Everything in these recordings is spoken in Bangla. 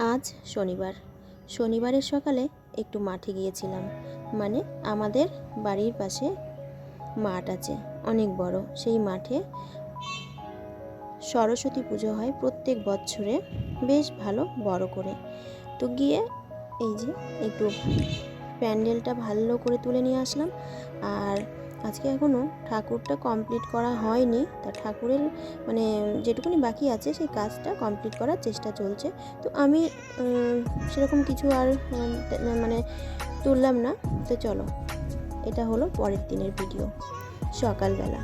আজ শনিবার। শনিবারের সকালে একটু মাঠে গিয়েছিলাম। মানে আমাদের বাড়ির পাশে মাঠ আছে, অনেক বড়। সেই মাঠে সরস্বতী পুজো হয় প্রত্যেক বছরে, বেশ ভালো, বড় করে। তো গিয়ে এই যে একটু প্যান্ডেলটা ভালো করে তুলে নিয়ে আসলাম। আর আজকে এখনও ঠাকুরটা কমপ্লিট করা হয়নি। তা ঠাকুরের মানে যেটুকুনি বাকি আছে, সেই কাজটা কমপ্লিট করার চেষ্টা চলছে। তো আমি সেরকম কিছু আর মানে তুললাম না। তো চলো, এটা হলো পরের দিনের ভিডিও সকালবেলা।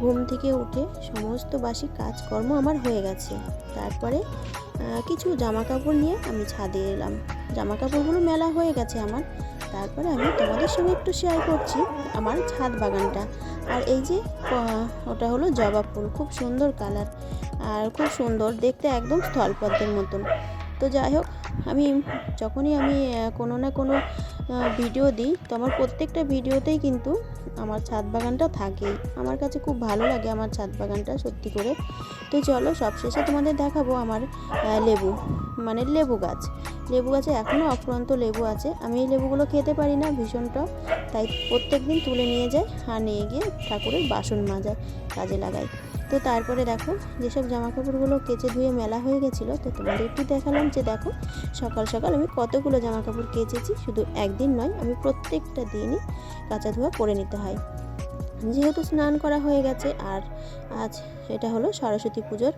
ঘুম থেকে উঠে সমস্ত বাসি কাজকর্ম আমার হয়ে গেছে। তারপরে কিছু জামা কাপড় নিয়ে আমি ছাদে এলাম। জামা কাপড়গুলো মেলা হয়ে গেছে আমার। তারপরে আমি তোমাদের সঙ্গে একটু শেয়ার করছি আমার ছাদ বাগানটা। আর এই যে ওটা হলো জবা ফুল, খুব সুন্দর কালার আর খুব সুন্দর, দেখতে একদম স্থলপদ্মের মতন। তো যাই হোক, আমি যখনই আমি কোনো না কোনো ভিডিও দিই। তো আমার প্রত্যেকটা ভিডিওতেই কিন্তু আমার ছাদ বাগানটা থাকেই। আমার কাছে খুব ভালো লাগে আমার ছাদ বাগানটা, সত্যি করে। তো চলো, সবশেষে তোমাদের দেখাবো আমার লেবু মানে লেবু গাছ। লেবু গাছে এখনও অফুরন্ত লেবু আছে। আমি এই লেবুগুলো খেতে পারি না ভীষণটা তাই প্রত্যেক দিন তুলে নিয়ে যাই আর নিয়ে গিয়ে ঠাকুরের বাসন মাজায় কাজে লাগাই। তো তারপরে দেখো, যেসব জামা কাপড়গুলো কেচে ধুয়ে মেলা হয়ে গেছিল, তো তোমাদের একটু দেখালাম যে দেখো, সকাল সকাল আমি কতগুলো জামা কাপড় কেচেছি, শুধু একদিন নয়, আমি প্রত্যেকটা দিনই কাঁচা ধোয়া করে নিতে হয়। যেহেতু স্নান করা হয়ে গেছে, আর আজ এটা হলো সরস্বতী পুজোর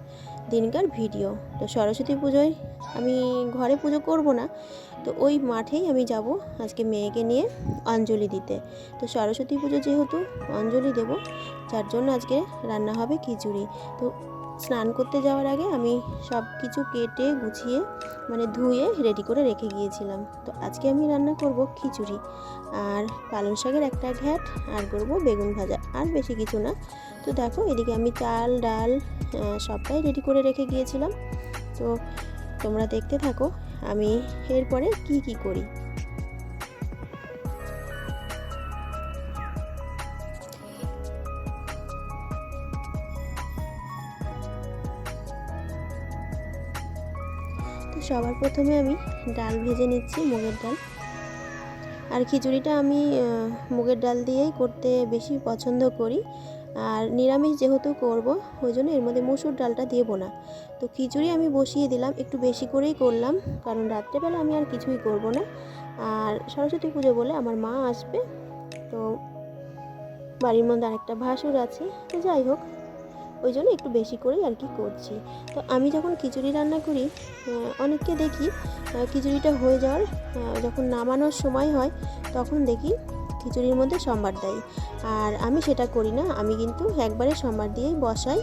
দিনকার ভিডিও। তো সরস্বতী পুজোয় আমি ঘরে পুজো করব না তো ওই মাঠেই আমি যাব আজকে মেয়েকে নিয়ে অঞ্জলি দিতে। তো সরস্বতী পুজো যেহেতু অঞ্জলি দেব, যার জন্য আজকে রান্না হবে খিচুড়ি। তো স্নান করতে যাওয়ার আগে আমি সব কিছু কেটে, গুছিয়ে মানে ধুয়ে রেডি করে রেখে গিয়েছিলাম। তো আজকে আমি রান্না করব খিচুড়ি। আর পালং শাকের একটা ঘ্যাট, আর করব বেগুন ভাজা, আর বেশি কিছু না। তো দেখো এদিকে আমি চাল, ডাল সবটাই রেডি করে রেখে গিয়েছিলাম। তো তোমরা দেখতে থাকো আমি এরপরে কি কি করি? সবার প্রথমে আমি ডাল ভেজে নিচ্ছি, মুগের ডাল। আর খিচুড়িটা আমি মুগের ডাল দিয়েই করতে বেশি পছন্দ করি। আর নিরামিষ যেহেতু করব ওই জন্য এর মধ্যে মসুর ডালটা দেবো না। তো খিচুড়ি আমি বসিয়ে দিলাম, একটু বেশি করেই করলাম, কারণ রাত্রেবেলা আমি আর কিছুই করব না। আর সরস্বতী পুজো বলে আমার মা আসবে, তো বাড়ির মধ্যে আরেকটা ভাসুর আছে, তো যাই হোক ওই জন্য একটু বেশি করেই আর কি করছি। তো আমি যখন খিচুড়ি রান্না করি অনেককে দেখি খিচুড়িটা হয়ে যাওয়ার যখন নামানোর সময় হয়, তখন দেখি খিচুড়ির মধ্যে সম্বার দেয়। আর আমি সেটা করি না, আমি কিন্তু একবারে সম্বার দিয়েই বসাই।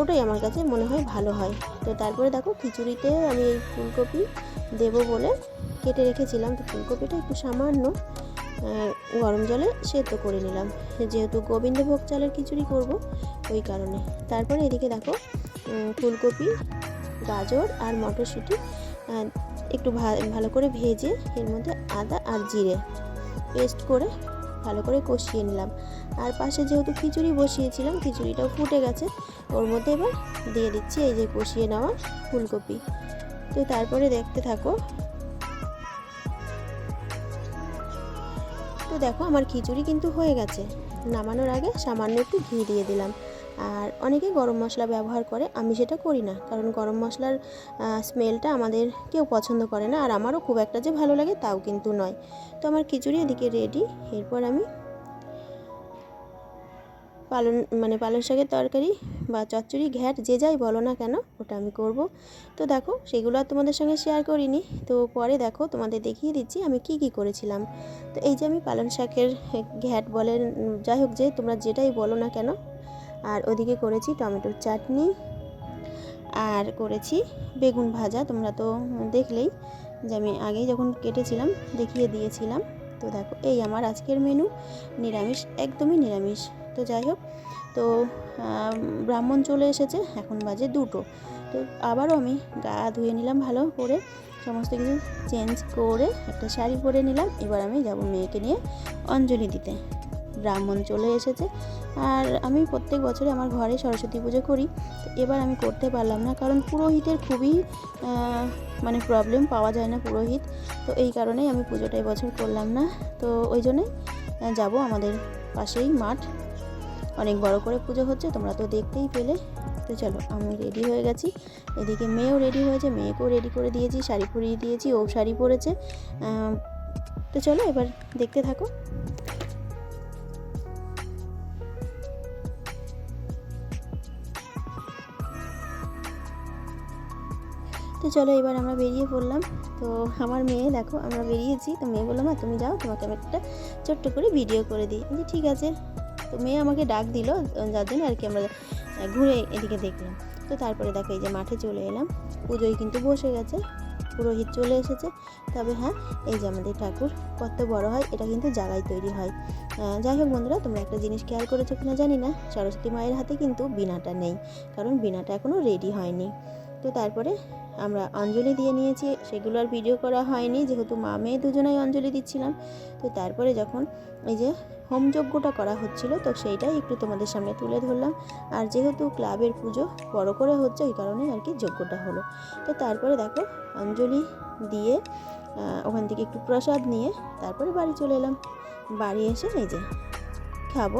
ওটাই আমার কাছে মনে হয় ভালো হয়। তো তারপরে দেখো খিচুড়িতে আমি এই ফুলকপি দেবো বলে কেটে রেখেছিলাম। তো ফুলকপিটা একটু সামান্য গরম জলে সেদ্ধ করে নিলাম। যেহেতু গোবিন্দভোগ চালের খিচুড়ি করব ওই কারণে। তারপরে এদিকে দেখো ফুলকপি, গাজর আর মটরশুঁটি একটু ভালো করে ভেজে এর মধ্যে আদা আর জিরে পেস্ট করে ভালো করে কষিয়ে নিলাম। আর পাশে যেহেতু খিচুড়ি বসিয়েছিলাম, খিচুড়িটাও ফুটে গেছে। ওর মধ্যে এবার দিয়ে দিচ্ছি এই যে কষিয়ে নেওয়া ফুলকপি। তো তারপরে দেখতে থাকো তো দেখো আমার খিচুড়ি কিন্তু হয়ে গেছে। নামানোর আগে সামান্য একটু ঘি দিয়ে দিলাম। আর অনেকে গরম মশলা ব্যবহার করে, আমি সেটা করি না। কারণ গরম মশলার স্মেলটা আমাদের কেউ পছন্দ করে না। আর আমারও খুব একটা যে ভালো লাগে তাও কিন্তু নয়। তো আমার খিচুড়ি এদিকে রেডি এরপর আমি পালন মানে পালং শাকের তরকারি বা চচ্চড়ি, ঘ্যাট, যে যাই বলো না কেন, ওটা আমি করব। তো দেখো, সেগুলো আর তোমাদের সঙ্গে শেয়ার করিনি। তো পরে দেখো, তোমাদের দেখিয়ে দিচ্ছি আমি কি কি করেছিলাম। তো এই যে আমি পালং শাকের ঘ্যাট বলেন যাই হোক যে তোমরা যেটাই বলো না কেন, আর ওদিকে করেছি টমেটোর চাটনি, আর করেছি বেগুন ভাজা। তোমরা তো দেখলেই যে আমি আগেই যখন কেটেছিলাম, দেখিয়ে দিয়েছিলাম। তো দেখো, এই আমার আজকের মেনু নিরামিষ, একদমই নিরামিষ। তো যাই হোক, তো ব্রাহ্মণ চলে এসেছে, এখন বাজে দুটো। তো আবারও আমি গা ধুয়ে নিলাম ভালো করে, সমস্ত কিছু চেঞ্জ করে একটা শাড়ি পরে নিলাম। এবার আমি যাব মেয়েকে নিয়ে অঞ্জলি দিতে। ব্রাহ্মণ চলে এসেছে। আর আমি প্রত্যেক বছরে আমার ঘরে সরস্বতী পুজো করি এবার আমি করতে পারলাম না, কারণ পুরোহিতের খুবই মানে প্রবলেম পাওয়া যায় না পুরোহিত। তো এই কারণেই আমি পুজোটা এবছর করলাম না। তো ওই জন্যই যাব আমাদের পাশেই মাঠ। অনেক বড় করে পুজো হচ্ছে তোমরা তো দেখতেই পেলে। তো চলো আমি রেডি হয়ে গেছি। এদিকে মেয়েও রেডি হয়েছে মেয়েকেও রেডি করে দিয়েছি শাড়ি পরিয়ে দিয়েছি ও শাড়ি পরেছে। তো চলো এবার দেখতে থাকো। তো চলো এবার আমরা বেরিয়ে পড়লাম। তো আমার মেয়ে দেখো আমরা বেরিয়েছি। তো মেয়ে বললাম মা তুমি যাও তোমাকে আমি একটা ছোট্ট করে ভিডিও করে দিই। বলি, ঠিক আছে। তো মেয়ে আমাকে ডাক দিল, যার জন্য আর কি আমরা ঘুরে এদিকে দেখলাম। তো তারপরে দেখো এই যে মাঠে চলে এলাম, পুজোয় কিন্তু বসে গেছে, পুরোহিত চলে এসেছে। তবে হ্যাঁ এই যে আমাদের ঠাকুর, কত বড় হয়, এটা কিন্তু জায়গায় তৈরি হয়। যাই হোক বন্ধুরা, তোমরা একটা জিনিস খেয়াল করেছ কিনা জানি না, সরস্বতী মায়ের হাতে কিন্তু বিনাটা নেই, কারণ বিনাটা এখনও রেডি হয়নি। তো তারপরে আমরা অঞ্জলি দিয়ে নিয়েছি, সেগুলো আর ভিডিও করা হয়নি, যেহেতু মা মেয়ে দুজনেই অঞ্জলি দিচ্ছিলাম। তো তারপরে যখন এই যে হোমযজ্ঞটা করা হচ্ছিল, তো সেইটাই একটু তোমাদের সামনে তুলে ধরলাম। আর যেহেতু ক্লাবের পুজো বড় করে হচ্ছে ওই কারণে আর কি যজ্ঞটা হলো। তো তারপরে দেখো, অঞ্জলি দিয়ে ওখান থেকে একটু প্রসাদ নিয়ে তারপরে বাড়ি চলে এলাম। বাড়ি এসে এই যে খাব।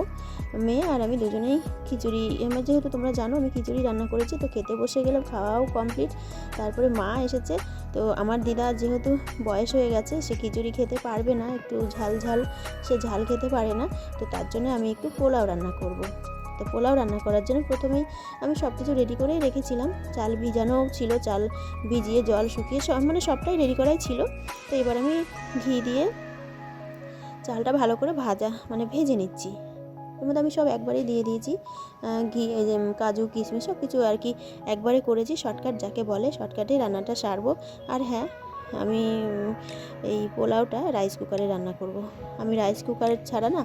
মেয়ে আর আমি দুজনেই খিচুড়ি আমার যেহেতু তোমরা জানো আমি খিচুড়ি রান্না করেছি, তো খেতে বসে গেলাম, খাওয়াও কমপ্লিট তারপরে মা এসেছে, তো আমার দিদা যেহেতু বয়স হয়ে গেছে, সে খিচুড়ি খেতে পারবে না, একটু ঝাল ঝাল, সে ঝাল খেতে পারে না, তো তার জন্য আমি একটু পোলাও রান্না করব। তো পোলাও রান্না করার জন্য প্রথমেই আমি সব কিছু রেডি করেই রেখেছিলাম, চাল ভিজানো ছিল, চাল ভিজিয়ে জল শুকিয়ে সব মানে সবটাই রেডি করাই ছিল। তো এবার আমি ঘি দিয়ে চালটা ভালো করে ভাজা মানে ভেজে নিচ্ছি। এর মধ্যে আমি সব একবারেই দিয়ে দিয়েছি। ঘি কাজু, কিশমিশ সব কিছু আর কি একবারে করেছি। শর্টকাট যাকে বলে শর্টকাটে রান্নাটা সারবো। আর হ্যাঁ আমি এই পোলাওটা রাইস কুকারে রান্না করব। আমি রাইস কুকারের ছাড়া না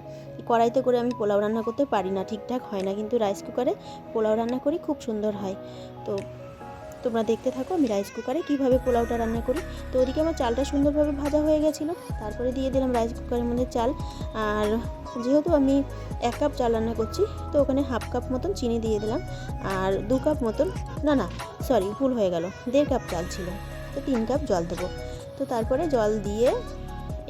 কড়াইতে করে আমি পোলাও রান্না করতে পারি না, ঠিকঠাক হয় না। কিন্তু রাইস কুকারে পোলাও রান্না করি, খুব সুন্দর হয়। তো তোমরা দেখতে থাকো, আমি রাইস কুকারে কীভাবে পোলাওটা রান্না করি। তো ওদিকে আমার চালটা সুন্দরভাবে ভাজা হয়ে গেছিল, তারপরে দিয়ে দিলাম রাইস কুকারের মধ্যে চাল। আর যেহেতু আমি এক কাপ চাল রান্না করছি, তো ওখানে হাফ কাপ মতন চিনি দিয়ে দিলাম, আর দু কাপ মতন, না না সরি ভুল হয়ে গেল, দেড় কাপ চাল ছিল, তো তিন কাপ জল দেবো। তো তারপরে জল দিয়ে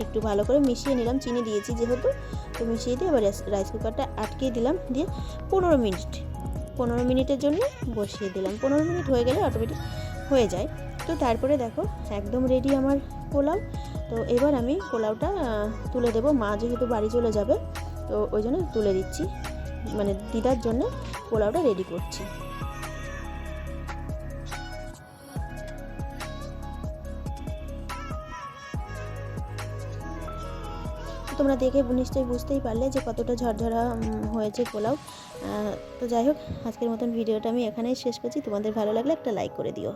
একটু ভালো করে মিশিয়ে নিলাম, চিনি দিয়েছি যেহেতু, তো মিশিয়ে দিয়ে আবার রাইস কুকারটা আটকিয়ে দিলাম, দিয়ে পনেরো মিনিট পনেরো মিনিটের জন্য বসিয়ে দিলাম। পনেরো মিনিট হয়ে গেলে অটোমেটিক হয়ে যায়। তো তারপরে দেখো, একদম রেডি আমার পোলাও। তো এবার আমি পোলাওটা তুলে দেবো। মা যেহেতু বাড়ি চলে যাবে, তো ওই জন্য তুলে দিচ্ছি। মানে দিদার জন্য পোলাওটা রেডি করছি। তোমরা দেখে নিশ্চয়ই বুঝতেই পারলে যে কতটা ঝরঝরা হয়েছে পোলাও। তো যাই হোক, আজকের মতন ভিডিওটা আমি এখানেই শেষ করছি। তোমাদের ভালো লাগলে একটা লাইক করে দিও।